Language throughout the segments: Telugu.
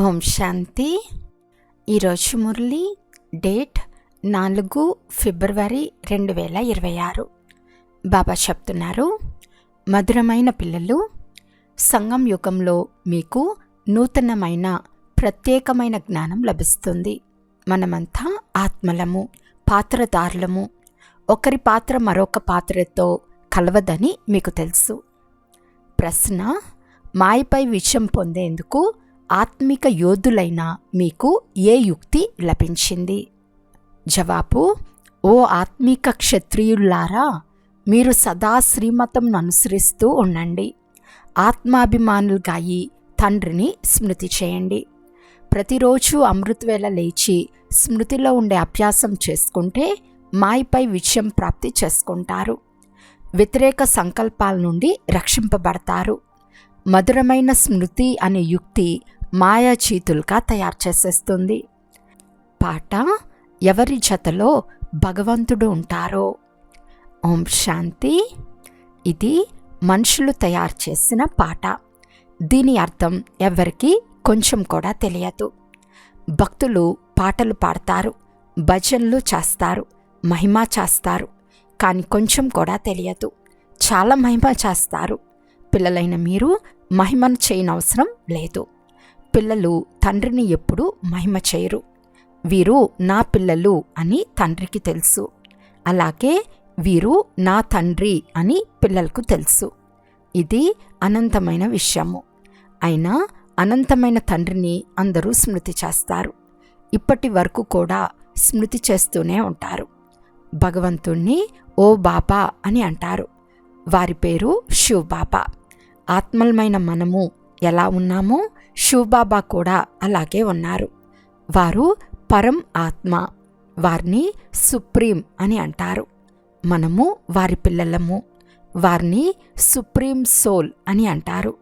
ఓం శాంతి. ఈరోజు మురళి డేట్ నాలుగు ఫిబ్రవరి రెండు వేల ఇరవై ఆరు. బాబా చెప్తున్నారు మధురమైన పిల్లలు సంగం యుగంలో మీకు నూతనమైన ప్రత్యేకమైన జ్ఞానం లభిస్తుంది. మనమంతా ఆత్మలము పాత్రదారులము. ఒకరి పాత్ర మరొక పాత్రతో కలవదని మీకు తెలుసు. ప్రశ్న మాయపై విషయం పొందేందుకు ఆత్మిక యోధులైన మీకు ఏ యుక్తి లభించింది? జవాబు ఓ ఆత్మిక క్షత్రియులారా మీరు సదా శ్రీమతంను అనుసరిస్తూ ఉండండి. ఆత్మాభిమానులుగా అయి తండ్రిని స్మృతి చేయండి. ప్రతిరోజు అమృతవేళ లేచి స్మృతిలో ఉండే అభ్యాసం చేసుకుంటే మాయపై విజయం ప్రాప్తి చేసుకుంటారు. వ్యతిరేక సంకల్పాల నుండి రక్షింపబడతారు. మధురమైన స్మృతి అనే యుక్తి మాయాచీతులుగా తయారు చేసేస్తుంది. పాట ఎవరి జతలో భగవంతుడు ఉంటారో. ఓం శాంతి. ఇది మనుషులు తయారు చేసిన పాట. దీని అర్థం ఎవరికి కొంచెం కూడా తెలియదు. భక్తులు పాటలు పాడతారు భజనలు చేస్తారు మహిమ చేస్తారు కానీ కొంచెం కూడా తెలియదు. చాలా మహిమ చేస్తారు. పిల్లలైన మీరు మహిమను చేయనవసరం లేదు. పిల్లలు తండ్రిని ఎప్పుడు మహిమ చేయరు. వీరు నా పిల్లలు అని తండ్రికి తెలుసు. అలాగే వీరు నా తండ్రి అని పిల్లలకు తెలుసు. ఇది అనంతమైన విషయము. అయినా అనంతమైన తండ్రిని అందరూ స్మృతి చేస్తారు. ఇప్పటి వరకు కూడా స్మృతి చేస్తూనే ఉంటారు. భగవంతుణ్ణి ఓ బాబా అని అంటారు. వారి పేరు శివ్ బాబా ఆత్మలమైన మనము ఎలా ఉన్నామో శివబాబా కూడా అలాగే ఉన్నారు. వారు పరం ఆత్మ వారిని సుప్రీం అని అంటారు. మనము వారి పిల్లలము వారిని సుప్రీం సోల్ అని అంటారు.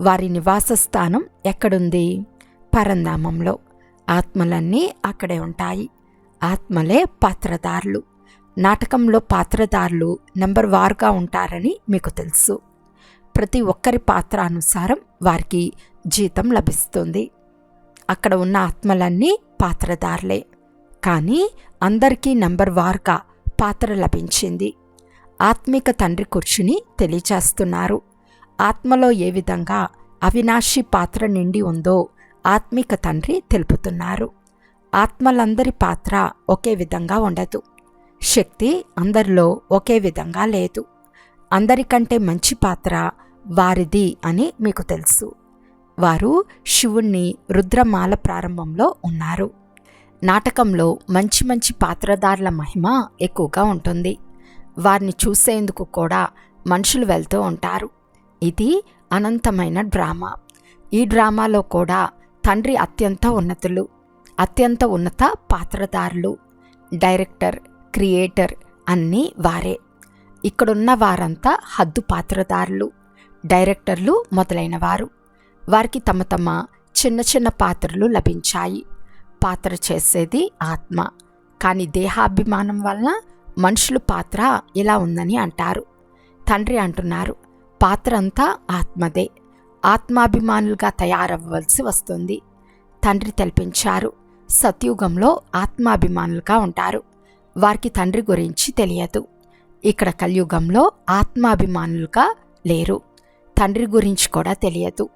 వారి నివాస స్థానం ఎక్కడుంది? పరంధామంలో. ఆత్మలన్నీ అక్కడే ఉంటాయి. ఆత్మలే పాత్రదారులు నాటకంలో పాత్రదారులు నెంబర్ వారుగా ఉంటారని మీకు తెలుసు. ప్రతి ఒక్కరి పాత్ర అనుసారం వారికి జీతం లభిస్తుంది. అక్కడ ఉన్న ఆత్మలన్నీ పాత్రదారులే కానీ అందరికీ నెంబర్ వార్గా పాత్ర లభించింది. ఆత్మిక తండ్రి కూర్చుని తెలియచేస్తున్నారు. ఆత్మలో ఏ విధంగా అవినాశి పాత్ర నిండి ఉందో ఆత్మిక తండ్రి తెలుపుతున్నారు. ఆత్మలందరి పాత్ర ఒకే విధంగా ఉండదు. శక్తి అందరిలో ఒకే విధంగా లేదు. అందరికంటే మంచి పాత్ర వారిది అని మీకు తెలుసు. వారు శివుణ్ణి రుద్రమాల ప్రారంభంలో ఉన్నారు. నాటకంలో మంచి మంచి పాత్రదారుల మహిమ ఎక్కువగా ఉంటుంది. వారిని చూసేందుకు కూడా మనుషులు వెళ్తూ ఉంటారు. ఇది అనంతమైన డ్రామా. ఈ డ్రామాలో కూడా తండ్రి అత్యంత ఉన్నతులు అత్యంత ఉన్నత పాత్రదారులు డైరెక్టర్ క్రియేటర్ అన్నీ వారే. ఇక్కడున్న వారంతా హద్దు పాత్రదారులు డైరెక్టర్లు మొదలైన వారు వారికి తమ తమ చిన్న చిన్న పాత్రలు లభించాయి. పాత్ర చేసేది ఆత్మ. కానీ దేహాభిమానం వలన మనుషులు పాత్ర ఇలా ఉందని అంటారు. తండ్రి అంటున్నారు పాత్ర అంతా ఆత్మదే. ఆత్మాభిమానులుగా తయారవ్వవలసి వస్తుంది. తండ్రి తెలిపించారు సత్యుగంలో ఆత్మాభిమానులుగా ఉంటారు. వారికి తండ్రి గురించి తెలియదు. ఇక్కడ కలియుగంలో ఆత్మాభిమానులుగా లేరు. తండ్రి గురించి కూడా తెలియదు.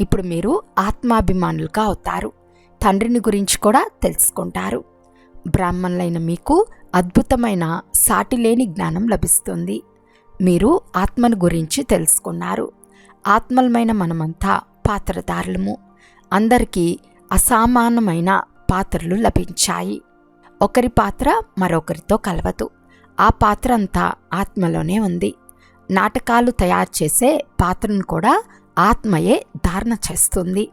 ఇప్పుడు మీరు ఆత్మాభిమానులుగా అవుతారు. తండ్రిని గురించి కూడా తెలుసుకుంటారు. బ్రాహ్మణులైన మీకు అద్భుతమైన సాటిలేని జ్ఞానం లభిస్తుంది. మీరు ఆత్మను గురించి తెలుసుకున్నారు. ఆత్మలమైన మనమంతా పాత్రదారులము అందరికీ అసామాన్యమైన పాత్రలు లభించాయి. ఒకరి పాత్ర మరొకరితో కలవదు. ఆ పాత్ర అంతా ఆత్మలోనే ఉంది. నాటకాలు తయారు చేసే పాత్రను కూడా ఆత్మయే ధారణ చేస్తుంది.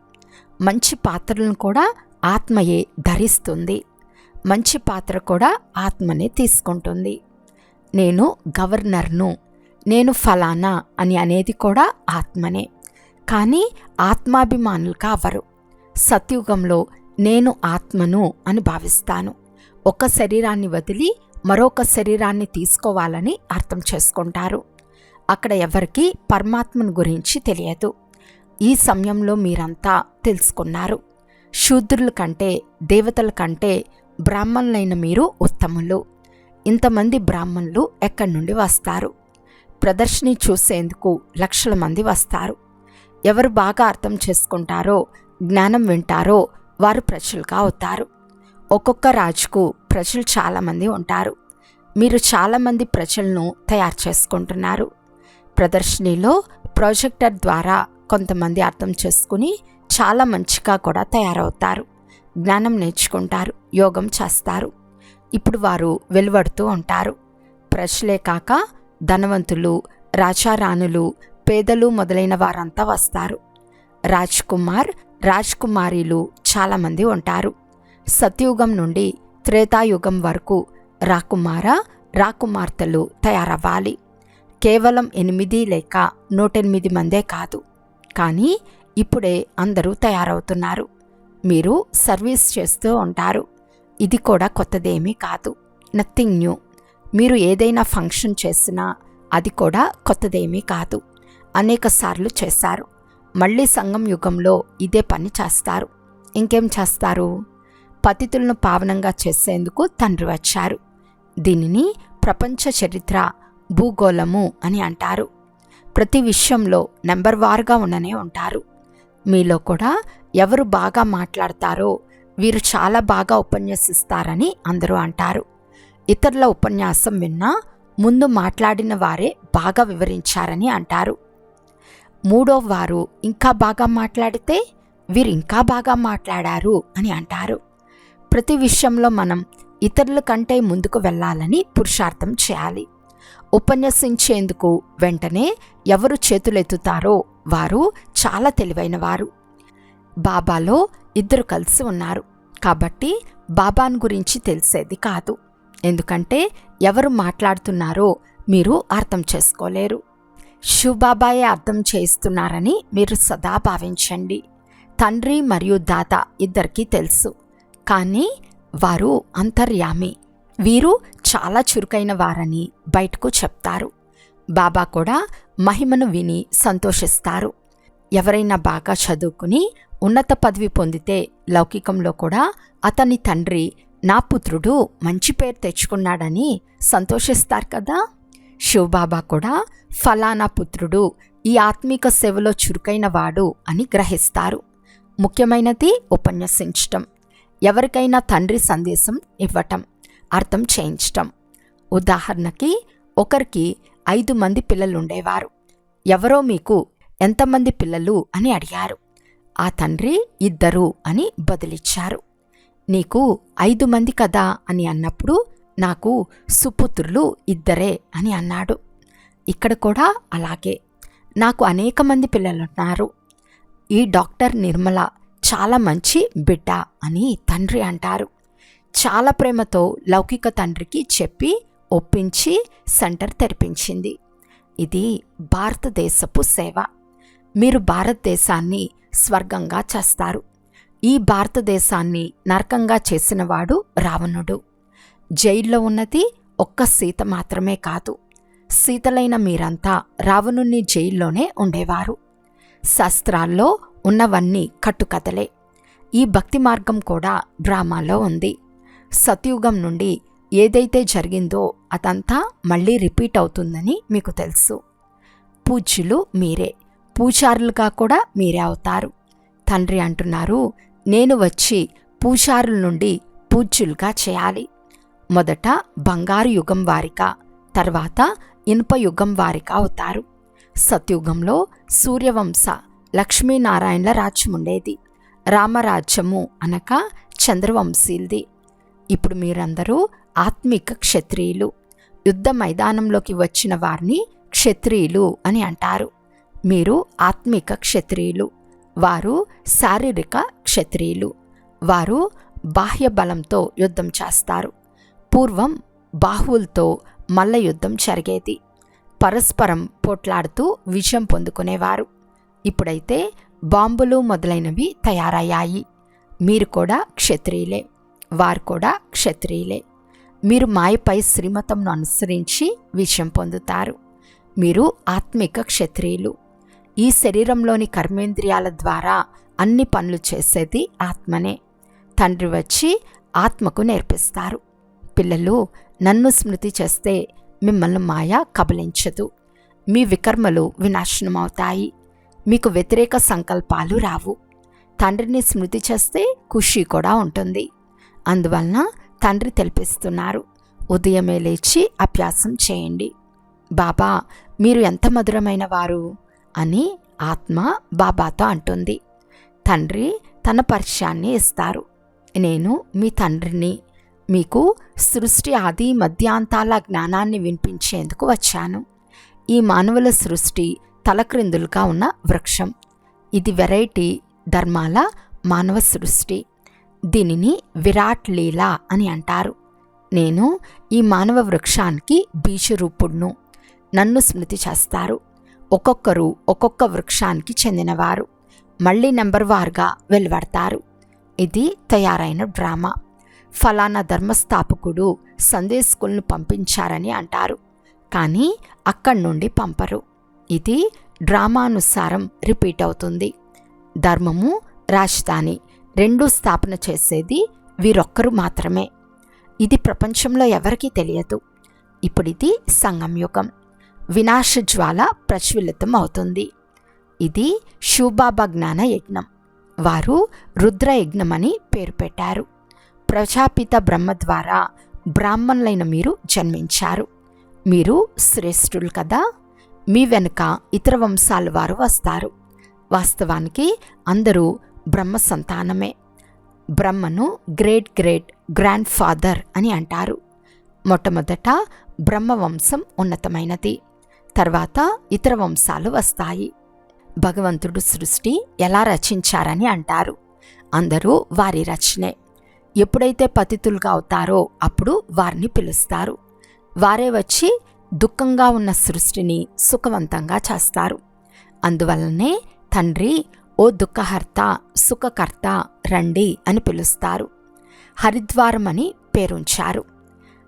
మంచి పాత్రలను కూడా ఆత్మయే ధరిస్తుంది. మంచి పాత్ర కూడా ఆత్మనే తీసుకుంటుంది. నేను గవర్నర్ను నేను ఫలానా అని అనేది కూడా ఆత్మనే. కానీ ఆత్మాభిమానులు కావరు. సత్యుగంలో నేను ఆత్మను అని భావిస్తాను. ఒక శరీరాన్ని వదిలి మరొక శరీరాన్ని తీసుకోవాలని అర్థం చేసుకుంటారు. అక్కడ ఎవరికి పరమాత్మను గురించి తెలియదు. ఈ సమయంలో మీరంతా తెలుసుకున్నారు. శూద్రుల కంటే దేవతల కంటే బ్రాహ్మణులైన మీరు ఉత్తములు. ఇంతమంది బ్రాహ్మణులు ఎక్కడి నుండి వస్తారు? ప్రదర్శిని చూసేందుకు లక్షల మంది వస్తారు. ఎవరు బాగా అర్థం చేసుకుంటారో జ్ఞానం వింటారో వారు ప్రజలుగా అవుతారు. ఒక్కొక్క రాజుకు ప్రజలు చాలామంది ఉంటారు. మీరు చాలామంది ప్రజలను తయారు చేసుకుంటున్నారు. ప్రదర్శనలో ప్రాజెక్టర్ ద్వారా కొంతమంది అర్థం చేసుకుని చాలా మంచిగా కూడా తయారవుతారు. జ్ఞానం నేర్చుకుంటారు. యోగం చేస్తారు. ఇప్పుడు వారు వెలువడుతూ ఉంటారు. ప్రజలే కాక ధనవంతులు రాజారాణులు పేదలు మొదలైన వారంతా వస్తారు. రాజ్ కుమార్ రాజ్ కుమారీలు చాలామంది ఉంటారు. సత్యుగం నుండి త్రేతాయుగం వరకు రాకుమార రాకుమార్తెలు తయారవ్వాలి. కేవలం ఎనిమిది లేక నూటెనిమిది మందే కాదు. కానీ ఇప్పుడే అందరూ తయారవుతున్నారు. మీరు సర్వీస్ చేస్తూ ఉంటారు. ఇది కూడా కొత్తదేమీ కాదు. Nothing new. మీరు ఏదైనా ఫంక్షన్ చేసినా అది కూడా కొత్తదేమీ కాదు. అనేకసార్లు చేశారు. మళ్ళీ సంఘం యుగంలో ఇదే పని చేస్తారు. ఇంకేం చేస్తారు? పతితులను పావనంగా చేసేందుకు తండ్రి వచ్చారు. దీనిని ప్రపంచ చరిత్ర భూగోళము అని అంటారు. ప్రతి విషయంలో నెంబర్ వార్గా ఉండనే ఉంటారు. మీలో కూడా ఎవరు బాగా మాట్లాడతారో వీరు చాలా బాగా ఉపన్యసిస్తారని అందరూ అంటారు. ఇతరుల ఉపన్యాసం విన్నా ముందు మాట్లాడిన వారే బాగా వివరించారని అంటారు. మూడో వారు ఇంకా బాగా మాట్లాడితే వీరు ఇంకా బాగా మాట్లాడారు అని అంటారు. ప్రతి విషయంలో మనం ఇతరుల కంటే ముందుకు వెళ్ళాలని పురుషార్థం చేయాలి. ఉపన్యసించేందుకు వెంటనే ఎవరు చేతులెత్తుతారో వారు చాలా తెలివైన వారు. బాబాలో ఇద్దరు కలిసి ఉన్నారు. కాబట్టి బాబాన్ గురించి తెలిసేది కాదు. ఎందుకంటే ఎవరు మాట్లాడుతున్నారో మీరు అర్థం చేసుకోలేరు. శివబాబాయే అర్థం చేస్తున్నారని మీరు సదా భావించండి. తండ్రి మరియు దాత ఇద్దరికీ తెలుసు. కానీ వారు అంతర్యామి. వీరు చాలా చురుకైన వారని బయటకు చెప్తారు. బాబా కూడా మహిమను విని సంతోషిస్తారు. ఎవరైనా బాగా చదువుకుని ఉన్నత పదవి పొందితే లౌకికంలో కూడా అతని తండ్రి నా పుత్రుడు మంచి పేరు తెచ్చుకున్నాడని సంతోషిస్తారు కదా. శివబాబా కూడా ఫలానా పుత్రుడు ఈ ఆత్మీక సేవలో చురుకైన వాడు అని గ్రహిస్తారు. ముఖ్యమైనది ఉపన్యసించటం. ఎవరికైనా తండ్రి సందేశం ఇవ్వటం. అర్థం చేయించటం. ఉదాహరణకి ఒకరికి ఐదు మంది పిల్లలుండేవారు. ఎవరో మీకు ఎంతమంది పిల్లలు అని అడిగారు. ఆ తండ్రి ఇద్దరు అని బదులిచ్చారు. నీకు ఐదు మంది కదా అని అన్నప్పుడు నాకు సుపుత్రులు ఇద్దరే అని అన్నాడు. ఇక్కడ కూడా అలాగే. నాకు అనేక మంది పిల్లలున్నారు. ఈ డాక్టర్ నిర్మల చాలా మంచి బిడ్డ అని తండ్రి అంటారు. చాలా ప్రేమతో లౌకిక తండ్రికి చెప్పి ఒప్పించి సెంటర్ తెరిపించింది. ఇది భారతదేశపు సేవ. మీరు భారతదేశాన్ని స్వర్గంగా చేస్తారు. ఈ భారతదేశాన్ని నరకంగా చేసినవాడు రావణుడు. జైల్లో ఉన్నది ఒక్క సీత మాత్రమే కాదు. సీతలైన మీరంతా రావణుణ్ణి జైల్లోనే ఉండేవారు. శాస్త్రాల్లో ఉన్నవన్నీ కట్టుకథలే. ఈ భక్తి మార్గం కూడా డ్రామాలో ఉంది. సత్యుగం నుండి ఏదైతే జరిగిందో అదంతా మళ్ళీ రిపీట్ అవుతుందని మీకు తెలుసు. పూజ్యులు మీరే. పూజారులుగా కూడా మీరే అవుతారు. తండ్రి అంటున్నారు నేను వచ్చి పూజారుల నుండి పూజ్యులుగా చేయాలి. మొదట బంగారు యుగం వారిగా తర్వాత ఇనుప యుగం వారిగా అవుతారు. సత్యుగంలో సూర్యవంశ లక్ష్మీనారాయణల రాజ్యముండేది. రామరాజ్యము అనక చంద్రవంశీల్ది. ఇప్పుడు మీరందరూ ఆత్మిక క్షత్రియులు. యుద్ధ మైదానంలోకి వచ్చిన వారిని క్షత్రియులు అని అంటారు. మీరు ఆత్మిక క్షత్రియులు. వారు శారీరక క్షత్రియులు. వారు బాహ్య బలంతో యుద్ధం చేస్తారు. పూర్వం బాహువులతో మల్ల యుద్ధం జరిగేది. పరస్పరం పోట్లాడుతూ విజయం పొందుకునేవారు. ఇప్పుడైతే బాంబులు మొదలైనవి తయారయ్యాయి. మీరు కూడా క్షత్రియులే. వారు కూడా క్షత్రియులే. మీరు మాయపై శ్రీమతంను అనుసరించి విజయం పొందుతారు. మీరు ఆత్మిక క్షత్రియులు. ఈ శరీరంలోని కర్మేంద్రియాల ద్వారా అన్ని పనులు చేసేది ఆత్మనే. తండ్రి వచ్చి ఆత్మకు నేర్పిస్తారు. పిల్లలు నన్ను స్మృతి చేస్తే మిమ్మల్ని మాయ కబలించదు. మీ వికర్మలు వినాశనమవుతాయి. మీకు వ్యతిరేక సంకల్పాలు రావు. తండ్రిని స్మృతి చేస్తే ఖుషి కూడా ఉంటుంది. అందువలన తండ్రి తెలిపిస్తున్నారు. ఉదయమే లేచి అభ్యాసం చేయండి. బాబా మీరు ఎంత మధురమైన వారు అని ఆత్మ బాబాతో అంటుంది. తండ్రి తన పరిచయాన్ని ఇస్తారు. నేను మీ తండ్రిని మీకు సృష్టి ఆది మధ్యాంతాల జ్ఞానాన్ని వినిపించేందుకు వచ్చాను. ఈ మానవుల సృష్టి తలక్రిందులుగా ఉన్న వృక్షం. ఇది వెరైటీ ధర్మాల మానవ సృష్టి. దీనిని విరాట్ లీల అని అంటారు. నేను ఈ మానవ వృక్షానికి బీజరూపుడును నన్ను స్మృతి చేస్తారు. ఒక్కొక్కరు ఒక్కొక్క వృక్షానికి చెందినవారు. మళ్ళీ నెంబర్ వారుగా వెలువడతారు. ఇది తయారైన డ్రామా. ఫలానా ధర్మస్థాపకుడు సందేశకులను పంపించారని అంటారు. కానీ అక్కడి నుండి పంపరు. ఇది డ్రామానుసారం రిపీట్ అవుతుంది. ధర్మము రాజధాని. రెండు స్థాపన చేసేది వీరొక్కరు మాత్రమే. ఇది ప్రపంచంలో ఎవరికీ తెలియదు. ఇప్పుడు ఇది సంగం యుగం. వినాశ జ్వాల ప్రజ్వలితం అవుతుంది. ఇది శివబాబా జ్ఞాన యజ్ఞం. వారు రుద్ర అని పేరు పెట్టారు. ప్రజాపిత బ్రహ్మ ద్వారా బ్రాహ్మణులైన మీరు జన్మించారు. మీరు శ్రేష్ఠులు కదా. మీ వెనుక ఇతర వంశాల వారు వస్తారు. వాస్తవానికి అందరూ బ్రహ్మ సంతానమే. బ్రహ్మను గ్రేట్ గ్రేట్ గ్రాండ్ ఫాదర్ అని అంటారు. మొట్టమొదట బ్రహ్మ వంశం ఉన్నతమైనది. తర్వాత ఇతర వంశాలు వస్తాయి. భగవంతుడు సృష్టి ఎలా రచించారని అంటారు. అందరూ వారి రచనే. ఎప్పుడైతే పతితులుగా అవుతారో అప్పుడు వారిని పిలుస్తారు. వారే వచ్చి దుఃఖంగా ఉన్న సృష్టిని సుఖవంతంగా చేస్తారు. అందువల్లనే తండ్రి ఓ దుఃఖహర్త సుఖకర్త రండి అని పిలుస్తారు. హరిద్వారం అని పేరుంచారు.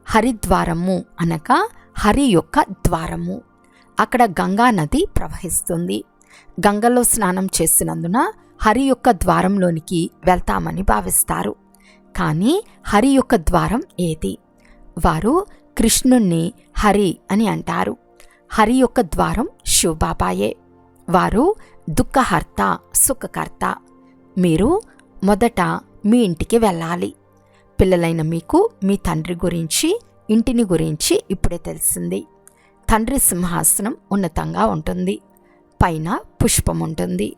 హరిద్వారము అనగా హరి యొక్క ద్వారము. అక్కడ గంగా నది ప్రవహిస్తుంది. గంగలో స్నానం చేసినందున హరి యొక్క ద్వారంలోనికి వెళ్తామని భావిస్తారు. కానీ హరి యొక్క ద్వారం ఏది? వారు కృష్ణుణ్ణి హరి అని అంటారు. హరి యొక్క ద్వారం శివబాబాయే. వారు దుఃఖహర్త సుఖకర్త. మీరు మొదట మీ ఇంటికి వెళ్ళాలి. పిల్లలైన మీకు మీ తండ్రి గురించి ఇంటిని గురించి ఇప్పుడే తెలిసింది. తండ్రి సింహాసనం ఉన్నతంగా ఉంటుంది. పైన పుష్పం ఉంటుంది.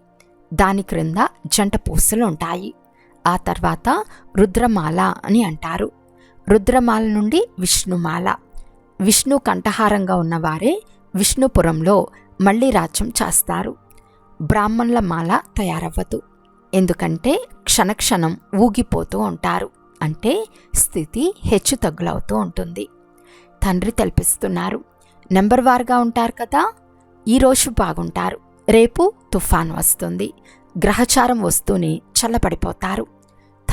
దాని క్రింద జంట పూసలు ఉంటాయి. ఆ తర్వాత రుద్రమాల అని అంటారు. రుద్రమాల నుండి విష్ణుమాల. విష్ణు కంఠహారంగా ఉన్నవారే విష్ణుపురంలో మళ్ళీ రాజ్యం చేస్తారు. బ్రాహ్మణుల మాల తయారవ్వదు. ఎందుకంటే క్షణక్షణం ఊగిపోతూ ఉంటారు. అంటే స్థితి హెచ్చు తగ్గులవుతూ ఉంటుంది. తండ్రి తెలిపిస్తున్నారు. నెంబర్ వారుగా ఉంటారు కదా? ఈరోజు బాగుంటారు. రేపు తుఫాన్ వస్తుంది. గ్రహచారం వస్తూనే చల్లబడిపోతారు.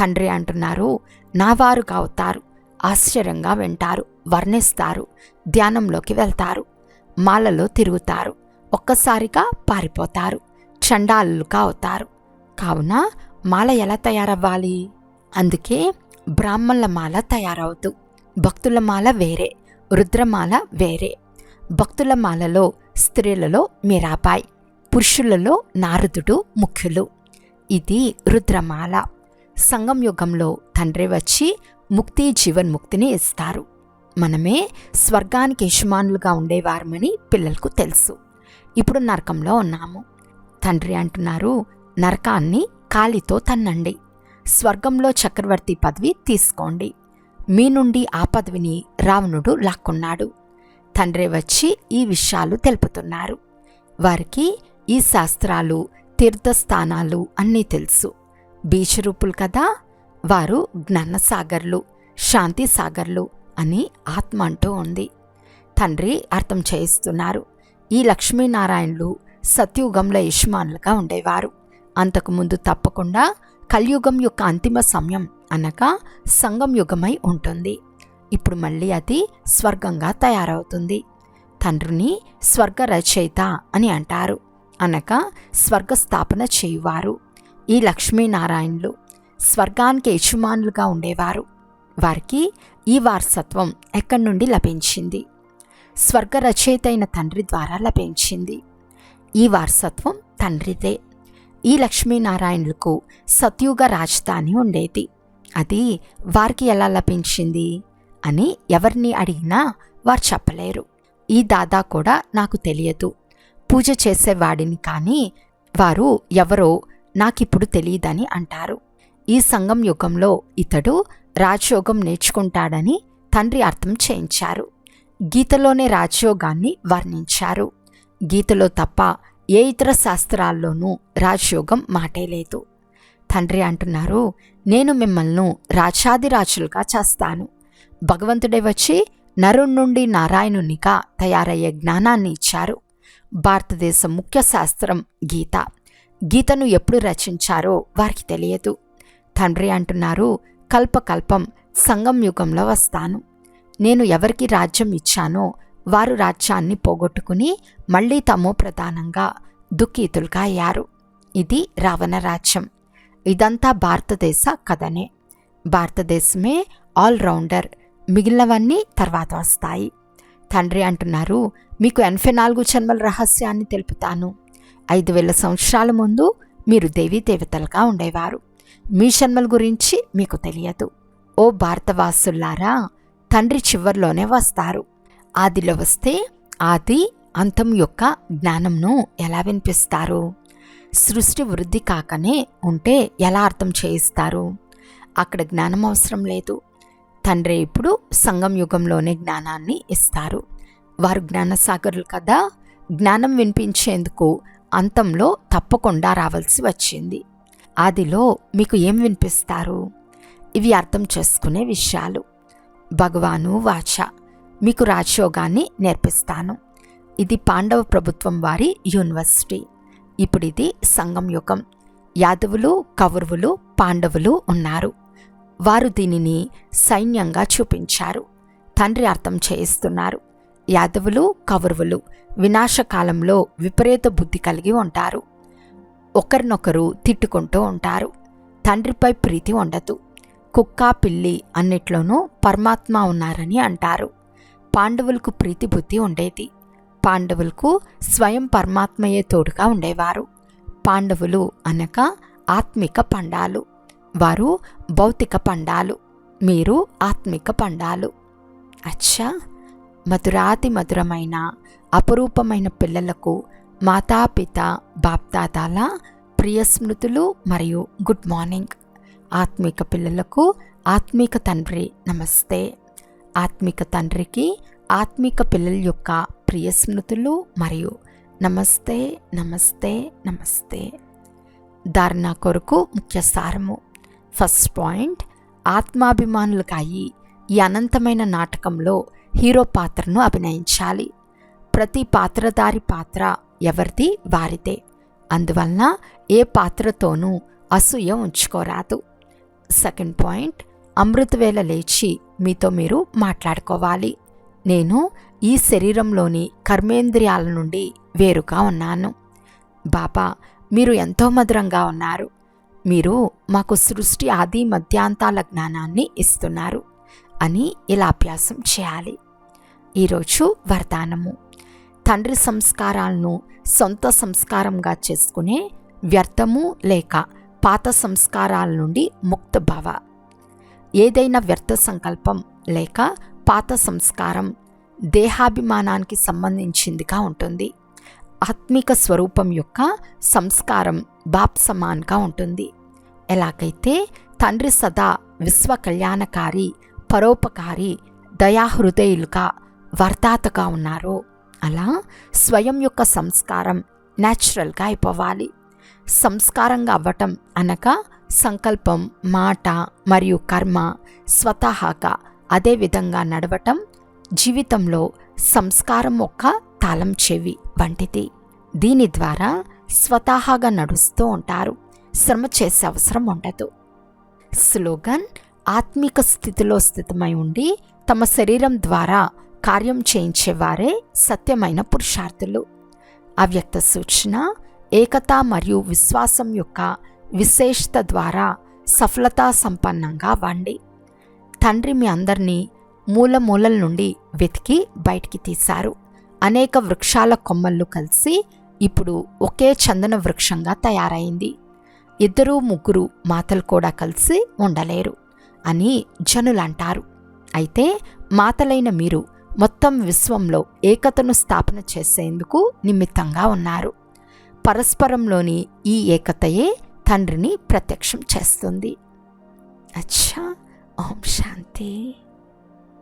తండ్రి అంటున్నారు నావారుగా అవుతారు. ఆశ్చర్యంగా వింటారు. వర్ణిస్తారు. ధ్యానంలోకి వెళ్తారు. మాలలో తిరుగుతారు. ఒక్కసారిగా పారిపోతారు. చండాలుగా అవుతారు కావున మాల ఎలా తయారవ్వాలి? అందుకే బ్రాహ్మణుల మాల తయారవుతూ భక్తుల మాల వేరే రుద్రమాల వేరే. భక్తుల మాలలో స్త్రీలలో మీరాబాయ్ పురుషులలో నారదుడు ముఖ్యులు. ఇది రుద్రమాల. సంగం యుగంలో తండ్రి వచ్చి ముక్తి జీవన్ముక్తిని ఇస్తారు. మనమే స్వర్గానికి యజమానులుగా ఉండేవారమని పిల్లలకు తెలుసు. ఇప్పుడు నరకంలో ఉన్నాము. తండ్రి అంటున్నారు నరకాన్ని కాలితో తన్నండి. స్వర్గంలో చక్రవర్తి పదవి తీసుకోండి. మీ నుండి ఆ పదవిని రావణుడు లాక్కున్నాడు. తండ్రి వచ్చి ఈ విషయాలు తెలుపుతున్నారు. వారికి ఈ శాస్త్రాలు తీర్థస్థానాలు అన్నీ తెలుసు. బీచరూపులు కదా? వారు జ్ఞానసాగర్లు శాంతి సాగర్లు అని ఆత్మ అంటూ ఉంది. తండ్రి అర్థం చేయిస్తున్నారు. ఈ లక్ష్మీనారాయణలు సత్యుగంలో యజమానులుగా ఉండేవారు. అంతకుముందు తప్పకుండా కలియుగం యొక్క అంతిమ సమయం అనగా సంగం యుగమై ఉంటుంది. ఇప్పుడు మళ్ళీ అది స్వర్గంగా తయారవుతుంది. తండ్రిని స్వర్గ రచయిత అని అంటారు. అనగా స్వర్గ స్థాపన చేయువారు. ఈ లక్ష్మీనారాయణులు స్వర్గానికి యజమానులుగా ఉండేవారు. వారికి ఈ వారసత్వం ఎక్కడి నుండి లభించింది? స్వర్గ రచయిత అయిన తండ్రి ద్వారా లభించింది. ఈ వారసత్వం తండ్రిదే. ఈ లక్ష్మీనారాయణులకు సత్యుగ రాజధాని ఉండేది. అది వారికి ఎలా లభించింది అని ఎవరిని అడిగినా వారు చెప్పలేరు. ఈ దాదా కూడా నాకు తెలియదు. పూజ చేసేవాడిని కానీ వారు ఎవరో నాకిప్పుడు తెలియదని అంటారు. ఈ సంఘం యుగంలో ఇతడు రాజయోగం నేర్చుకుంటాడని తండ్రి అర్థం చేయించారు. గీతలోనే రాజయోగాన్ని వర్ణించారు. గీతలో తప్ప ఏ ఇతర శాస్త్రాల్లోనూ రాజయోగం మాటే లేదు. తండ్రి అంటున్నారు నేను మిమ్మల్ని రాజాదిరాజులుగా చేస్తాను. భగవంతుడే వచ్చి నరుణ్ నుండి నారాయణునిగా తయారయ్యే జ్ఞానాన్ని ఇచ్చారు. భారతదేశ ముఖ్య శాస్త్రం గీత. గీతను ఎప్పుడు రచించారో వారికి తెలియదు. తండ్రి అంటున్నారు కల్పకల్పం సంగం యుగంలో వస్తాను. నేను ఎవరికి రాజ్యం ఇచ్చానో వారు రాజ్యాన్ని పోగొట్టుకుని మళ్ళీ తాము ప్రధానంగా దుఃఖీతులుగా అయ్యారు. ఇది రావణ రాజ్యం. ఇదంతా భారతదేశ కథనే. భారతదేశమే ఆల్రౌండర్ మిగిలినవన్నీ తర్వాత వస్తాయి. తండ్రి అంటున్నారు మీకు ఎనభై నాలుగు జన్మల రహస్యాన్ని తెలుపుతాను. ఐదు వేల సంవత్సరాల ముందు మీరు దేవీ దేవతలుగా ఉండేవారు. మీ జన్మల గురించి మీకు తెలియదు. ఓ భారతవాసుల్లారా తండ్రి చివర్లోనే వస్తారు. ఆదిలో వస్తే ఆది అంతం యొక్క జ్ఞానంను ఎలా వినిపిస్తారు? సృష్టి వృద్ధి కాకనే ఉంటే ఎలా అర్థం చేయిస్తారు? అక్కడ జ్ఞానం అవసరం లేదు. తండ్రి ఇప్పుడు సంగం యుగంలోనే జ్ఞానాన్ని ఇస్తారు. వారు జ్ఞానసాగరులు కదా? జ్ఞానం వినిపించేందుకు అంతంలో తప్పకుండా రావాల్సి వచ్చింది. ఆదిలో మీకు ఏం వినిపిస్తారు? ఇవి అర్థం చేసుకునే విషయాలు. భగవాను వాచ. మీకు రాజయోగాన్ని నేర్పిస్తాను. ఇది పాండవ ప్రభుత్వం వారి యూనివర్సిటీ. ఇప్పుడు ఇది సంగం యుగం. యాదవులు కౌరవులు పాండవులు ఉన్నారు. వారు దీనిని సైన్యంగా చూపించారు. తండ్రి అర్థం చేయిస్తున్నారు. యాదవులు కౌరవులు వినాశకాలంలో విపరీత బుద్ధి కలిగి ఉంటారు. ఒకరినొకరు తిట్టుకుంటూ ఉంటారు. తండ్రిపై ప్రీతి ఉండదు. కుక్క పిల్లి అన్నిట్లోనూ పరమాత్మ ఉన్నారని అంటారు. పాండవులకు ప్రీతి బుద్ధి ఉండేది. పాండవులకు స్వయం పరమాత్మయే తోడుగా ఉండేవారు. పాండవులు అనగా ఆత్మిక పండాలు. వారు భౌతిక పండాలు. మీరు ఆత్మిక పండాలు. అచ్చా! మధురాతి మధురమైన అపురూపమైన పిల్లలకు మాతాపిత బాప్దాదాల ప్రియ స్మృతులు మరియు గుడ్ మార్నింగ్. ఆత్మిక పిల్లలకు ఆత్మిక తండ్రి నమస్తే. ఆత్మిక తండ్రికి ఆత్మిక పిల్లల యొక్క ప్రియ స్మృతులు మరియు నమస్తే నమస్తే నమస్తే. ధారణ కొరకు ముఖ్య సారము. ఫస్ట్ పాయింట్ ఆత్మాభిమానులకు అయ్యి ఈ అనంతమైన నాటకంలో హీరో పాత్రను అభినయించాలి. ప్రతి పాత్రధారి పాత్ర ఎవరిది? వారిదే. అందువలన ఏ పాత్రతోనూ అసూయ ఉంచుకోరాదు. సెకండ్ పాయింట్ అమృతవేళ లేచి మీతో మీరు మాట్లాడుకోవాలి. నేను ఈ శరీరంలోని కర్మేంద్రియాల నుండి వేరుగా ఉన్నాను. బాబా మీరు ఎంతో మధురంగా ఉన్నారు. మీరు మాకు సృష్టి ఆది మధ్యాంతాల జ్ఞానాన్ని ఇస్తున్నారు అని ఇలా అభ్యాసం చేయాలి. ఈరోజు వరదానము. తండ్రి సంస్కారాలను సొంత సంస్కారంగా చేసుకునే వ్యర్థము లేక పాత సంస్కారాల నుండి ముక్త భావ ఏదైనా వ్యర్థ సంకల్పం లేక పాత సంస్కారం దేహాభిమానానికి సంబంధించిందిగా ఉంటుంది. ఆత్మిక స్వరూపం యొక్క సంస్కారం బాప్ సమాన్గా ఉంటుంది. ఎలాగైతే తండ్రి సదా విశ్వ కళ్యాణకారి పరోపకారి దయాహృదయులుగా వర్ధాతగా ఉన్నారో అలా స్వయం యొక్క సంస్కారం న్యాచురల్గా అయిపోవాలి. సంస్కారంగా అవ్వటం అనగా సంకల్పం మాట మరియు కర్మ స్వతహాగా అదే విధంగా నడవటం జీవితంలో సంస్కారం ఒక తాళం చెవి వంటిది. దీని ద్వారా స్వతహాగా నడుస్తూ ఉంటారు. శ్రమ చేసే అవసరం ఉండదు. స్లోగన్ ఆత్మిక స్థితిలో స్థితమై ఉండి తమ శరీరం ద్వారా కార్యం చేయించేవారే సత్యమైన పురుషార్థులు. అవ్యక్త సూచన ఏకత మరియు విశ్వాసం యొక్క విశేషత ద్వారా సఫలతా సంపన్నంగా వండి తండ్రి మీ అందరినీ మూల మూలల నుండి వెతికి బయటికి తీశారు. అనేక వృక్షాల కొమ్మలు కలిసి ఇప్పుడు ఒకే చందన వృక్షంగా తయారైంది. ఇద్దరు ముగ్గురు మాతలు కూడా కలిసి ఉండలేరు అని జనులంటారు. అయితే మాతలైన మీరు మొత్తం విశ్వంలో ఏకతను స్థాపన చేసేందుకు నిమిత్తంగా ఉన్నారు. పరస్పరంలోని ఈ ఏకతయే తండ్రిని ప్రత్యక్షం చేస్తుంది. అచ్చా ఓం శాంతి.